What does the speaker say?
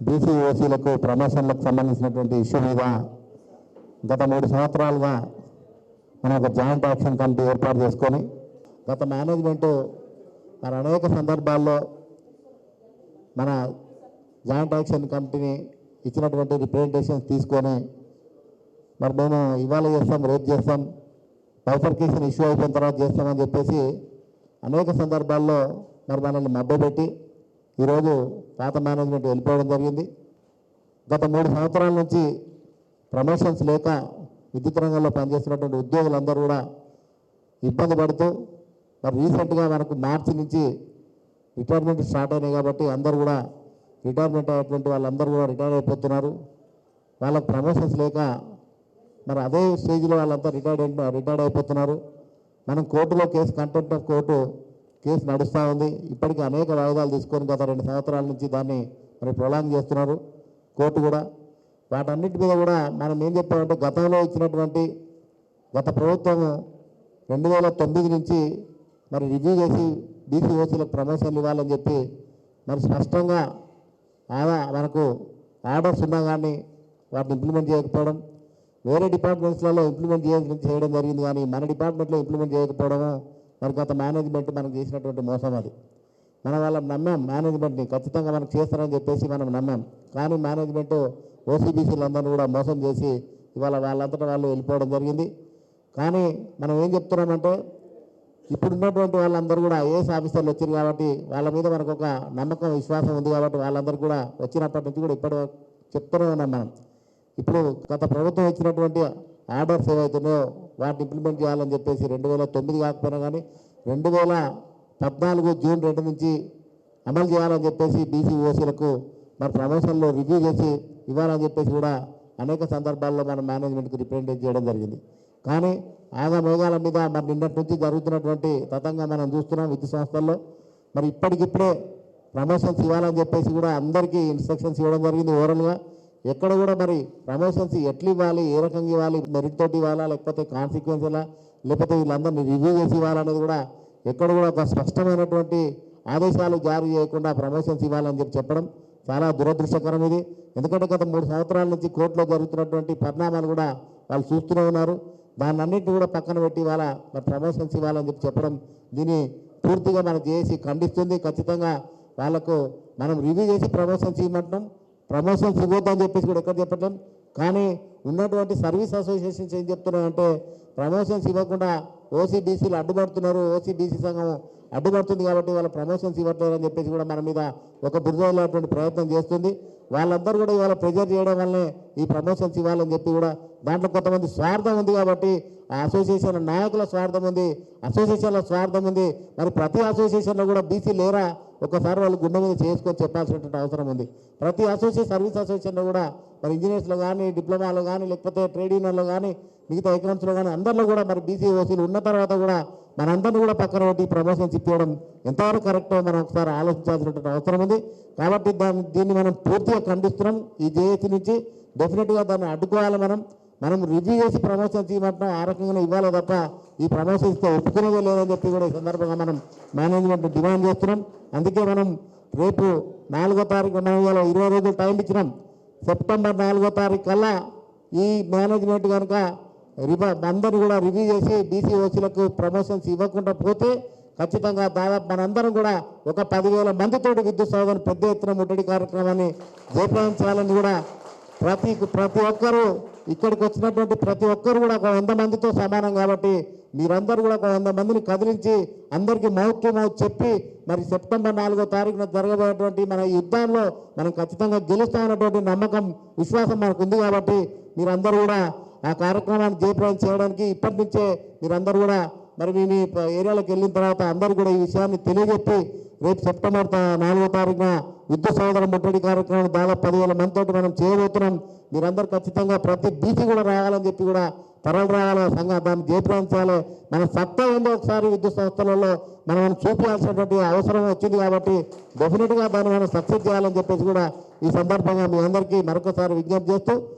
BC ఓసీలకు ప్రమోషన్లకు సంబంధించినటువంటి issue మీద గత మూడు సంవత్సరాలుగా మనం ఒక జాయింట్ యాక్షన్ కమిటీ ఏర్పాటు చేసుకొని గత మేనేజ్మెంటు మరి అనేక సందర్భాల్లో మన జాయింట్ యాక్షన్ కమిటీని ఇచ్చినటువంటి రిప్రజెంటేషన్స్ తీసుకొని మరి మేము ఇవాళ చేస్తాం రేపు చేస్తాం బైఫర్కేషన్ ఇష్యూ అయిపోయిన తర్వాత చేస్తామని చెప్పేసి అనేక సందర్భాల్లో మరి మనల్ని మభ్యపెట్టి ఈరోజు పాత మేనేజ్మెంట్ వెళ్ళిపోవడం జరిగింది. గత మూడు సంవత్సరాల నుంచి ప్రమోషన్స్ లేక విద్యుత్ రంగంలో పనిచేస్తున్నటువంటి ఉద్యోగులందరూ కూడా ఇబ్బంది పడుతూ మరి రీసెంట్గా మనకు మార్చి నుంచి రిటైర్మెంట్ స్టార్ట్ అయినాయి కాబట్టి అందరూ కూడా రిటైర్మెంట్ అయినటువంటి వాళ్ళందరూ కూడా రిటైర్ అయిపోతున్నారు. వాళ్ళకు ప్రమోషన్స్ లేక మరి అదే స్టేజ్లో వాళ్ళంతా రిటైర్డ్ అయిన రిటైర్డ్ అయిపోతున్నారు. మనం కోర్టులో case contempt of court case నడుస్తూ ఉంది. ఇప్పటికీ అనేక వాయిదాలు తీసుకొని గత రెండు సంవత్సరాల నుంచి దాన్ని మరి ప్రొలాంగ్ చేస్తున్నారు కోర్టు కూడా. వాటన్నిటి మీద కూడా మనం ఏం చెప్పామంటే గతంలో ఇచ్చినటువంటి గత ప్రభుత్వం రెండు వేల తొమ్మిది నుంచి మరి రివ్యూ చేసి బీసీ ఓసీలకు ప్రమోషన్లు ఇవ్వాలని చెప్పి మరి స్పష్టంగా ఆదా మనకు ఆర్డర్స్ ఉన్నా కానీ వాటిని ఇంప్లిమెంట్ చేయకపోవడం వేరే డిపార్ట్మెంట్స్లలో ఇంప్లిమెంట్ చేయడం చేయడం జరిగింది కానీ మన డిపార్ట్మెంట్లో ఇంప్లిమెంట్ చేయకపోవడము మరి కొంత మేనేజ్మెంట్ మనకు చేసినటువంటి మోసం అది. మనం వాళ్ళని నమ్మాం మేనేజ్మెంట్ని ఖచ్చితంగా మనకు చేస్తారని చెప్పేసి మనం నమ్మాం. కానీ మేనేజ్మెంట్ ఓసీబీసీలందరినీ కూడా మోసం చేసి ఇవాళ వాళ్ళంతటా వాళ్ళు వెళ్ళిపోవడం జరిగింది. కానీ మనం ఏం చెప్తున్నామంటే ఇప్పుడున్నటువంటి వాళ్ళందరూ కూడా ఐఏఎస్ ఆఫీసర్లు వచ్చారు కాబట్టి వాళ్ళ మీద మనకు ఒక నమ్మకం విశ్వాసం ఉంది కాబట్టి వాళ్ళందరూ కూడా వచ్చినప్పటి నుంచి కూడా ఇప్పటి చెప్తూనే ఉన్నాం మనం. ఇప్పుడు గత ప్రభుత్వం ఇచ్చినటువంటి ఆర్డర్స్ ఏవైతున్నాయో వాటిని ఇంప్లిమెంట్ చేయాలని చెప్పేసి రెండు వేల తొమ్మిది కాకపోయినా కానీ రెండు వేల పద్నాలుగు జూన్ రెండు నుంచి అమలు చేయాలని చెప్పేసి బీసీ ఓసీలకు మరి ప్రమోషన్లో రివ్యూ చేసి ఇవ్వాలని చెప్పేసి కూడా అనేక సందర్భాల్లో మన మేనేజ్మెంట్కి రిప్రజెంటేట్ చేయడం జరిగింది. కానీ ఆగా మేఘాల మీద మరి నిన్నటి నుంచి జరుగుతున్నటువంటి తతంగా మనం చూస్తున్నాం విద్యుత్ సంస్థల్లో. మరి ఇప్పటికిప్పుడే ప్రమోషన్స్ ఇవ్వాలని చెప్పేసి కూడా అందరికీ ఇన్స్ట్రక్షన్స్ ఇవ్వడం జరిగింది ఓవరాల్గా ఎక్కడ కూడా మరి ప్రమోషన్స్ ఎట్లు ఇవ్వాలి ఏ రకంగా ఇవ్వాలి మెరిట్ తోటి ఇవ్వాలా లేకపోతే కాన్సిక్వెన్స్ ఎలా లేకపోతే వీళ్ళందరినీ రివ్యూ చేసి ఇవ్వాలనేది కూడా ఎక్కడ కూడా ఒక స్పష్టమైనటువంటి ఆదేశాలు జారీ చేయకుండా ప్రమోషన్స్ ఇవ్వాలని చెప్పి చెప్పడం చాలా దురదృష్టకరం ఇది. ఎందుకంటే గత మూడు సంవత్సరాల నుంచి కోర్టులో జరుగుతున్నటువంటి పరిణామాలు కూడా వాళ్ళు చూస్తూనే ఉన్నారు. దాన్ని అన్నింటినీ కూడా పక్కన పెట్టి ఇవాళ మరి ప్రమోషన్స్ ఇవ్వాలని చెప్పి చెప్పడం దీన్ని పూర్తిగా మనకు చేసి ఖండిస్తుంది. ఖచ్చితంగా వాళ్ళకు మనం రివ్యూ చేసి ప్రమోషన్స్ ఇవ్వమంటున్నాం. ప్రమోషన్స్ ఇవ్వద్దని చెప్పేసి కూడా ఎక్కడ చెప్పట్లేం కానీ ఉన్నటువంటి సర్వీస్ అసోసియేషన్స్ ఏం చెప్తున్నాయంటే ప్రమోషన్స్ ఇవ్వకుండా ఓసీబీసీలు అడ్డుపడుతున్నారు ఓసీబీసీ సంఘం అడ్డుపడుతుంది కాబట్టి వాళ్ళ ప్రమోషన్స్ ఇవ్వట్లేదు అని చెప్పేసి కూడా మన మీద ఒక బురదటువంటి ప్రయత్నం చేస్తుంది. వాళ్ళందరూ కూడా ఇవాళ ప్రెజర్ చేయడం వల్లనే ఈ ప్రమోషన్స్ ఇవ్వాలని చెప్పి కూడా దాంట్లో కొంతమంది స్వార్థం ఉంది కాబట్టి ఆ అసోసియేషన్ నాయకుల స్వార్థం ఉంది అసోసియేషన్ల స్వార్థం ఉంది. మరి ప్రతి అసోసియేషన్లో కూడా బీసీ లేరా? ఒకసారి వాళ్ళు గుండె మీద చేసుకొని చెప్పాల్సినటువంటి అవసరం ఉంది. ప్రతి అసోసియేషన్ సర్వీస్ అసోసియేషన్లో కూడా మరి ఇంజనీర్స్లో కానీ డిప్లొమాలో కానీ లేకపోతే ట్రేడ్ యూనియన్లో కానీ మిగతా ఎకనామిక్స్లో కానీ అందరిలో కూడా మరి బీసీ ఓసీలు ఉన్న తర్వాత కూడా మనందరినీ కూడా పక్కన పెట్టి ప్రమోషన్స్ ఇప్పించడం ఎంతవరకు కరెక్టో మనం ఒకసారి ఆలోచించాల్సినటువంటి అవసరం ఉంది. కాబట్టి దాన్ని దీన్ని మనం పూర్తిగా ఖండిస్తున్నాం. ఈ జేఏసీ నుంచి డెఫినెట్గా దాన్ని అడ్డుకోవాలి మనం. మనం రివ్యూ చేసి ప్రమోషన్స్ ఇవ్వమంటున్నాం ఆ రకంగా ఇవ్వాలి తప్ప ఈ ప్రమోషన్స్తో ఒప్పుకునేదే లేదని చెప్పి కూడా ఈ సందర్భంగా మనం మేనేజ్మెంట్ డిమాండ్ చేస్తున్నాం. అందుకే మనం రేపు నాలుగో తారీఖు మనం ఇవాళ ఇరవై రోజులు టైం ఇచ్చినాం. సెప్టెంబర్ నాలుగో తారీఖు కల్లా ఈ మేనేజ్మెంట్ కనుక రిబ అందరిని కూడా రివ్యూ చేసి బీసీఓసీలకు ప్రమోషన్స్ ఇవ్వకుండా పోతే ఖచ్చితంగా దాదాపు మనందరం కూడా ఒక పదివేల మందితోటి విద్యుత్ సాధన పెద్ద ఎత్తున ముట్టడి కార్యక్రమాన్ని జయప్రదం కూడా ప్రతి ప్రతి ఒక్కరూ ఇక్కడికి వచ్చినటువంటి ప్రతి ఒక్కరు కూడా ఒక వంద మందితో సమానం కాబట్టి మీరందరూ కూడా ఒక వంద మందిని కదిలించి అందరికీ మౌత్ టు మౌత్ చెప్పి మరి సెప్టెంబర్ నాలుగో తారీఖున జరగబోయేటువంటి మన యుద్ధంలో మనం ఖచ్చితంగా గెలుస్తామన్నటువంటి నమ్మకం విశ్వాసం మనకు ఉంది కాబట్టి మీరందరూ కూడా ఆ కార్యక్రమాన్ని జయప్రదం చేయడానికి ఇప్పటి నుంచే మీరందరూ కూడా మరి మీ మీ ఏరియాలోకి వెళ్ళిన తర్వాత అందరూ కూడా ఈ విషయాన్ని తెలియజెప్పి రేపు సెప్టెంబర్ నాలుగో తారీఖున యుద్ధ సోదర ముట్టడి కార్యక్రమం దాదాపు పదివేల మందితో మనం చేయబోతున్నాం. మీరందరూ ఖచ్చితంగా ప్రతి బీసీ కూడా రావాలని చెప్పి కూడా తరలి రావాలి సంఘం. దాన్ని జయప్రాంతాలు మన సత్తా ఉందో ఒకసారి విద్యుత్ సంస్థలలో మనం చూపించాల్సినటువంటి అవసరం వచ్చింది కాబట్టి డెఫినెట్గా దాన్ని మనం సక్సెస్ చేయాలని చెప్పేసి కూడా ఈ సందర్భంగా మీ అందరికీ మరొకసారి విజ్ఞప్తి చేస్తూ